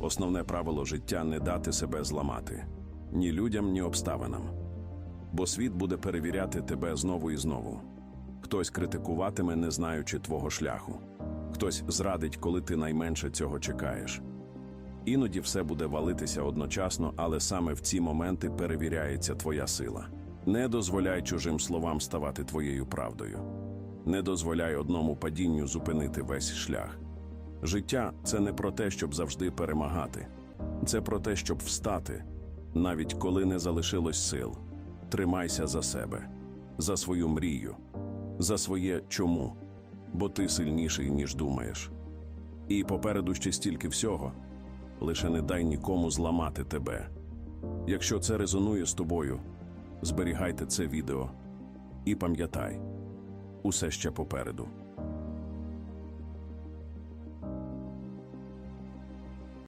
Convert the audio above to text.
Основне правило життя не дати себе зламати ні людям, ні обставинам. Бо світ буде перевіряти тебе знову і знову. Хтось критикуватиме, не знаючи твого шляху, хтось зрадить, коли ти найменше цього чекаєш. Іноді все буде валитися одночасно, але саме в ці моменти перевіряється твоя сила. Не дозволяй чужим словам ставати твоєю правдою. Не дозволяй одному падінню зупинити весь шлях. Життя це не про те, щоб завжди перемагати, це про те, щоб встати, навіть коли не залишилось сил. Тримайся за себе, за свою мрію, за своє чому, бо ти сильніший, ніж думаєш. І попереду ще стільки всього, лише не дай нікому зламати тебе. Якщо це резонує з тобою, зберігайте це відео і пам'ятай, усе ще попереду.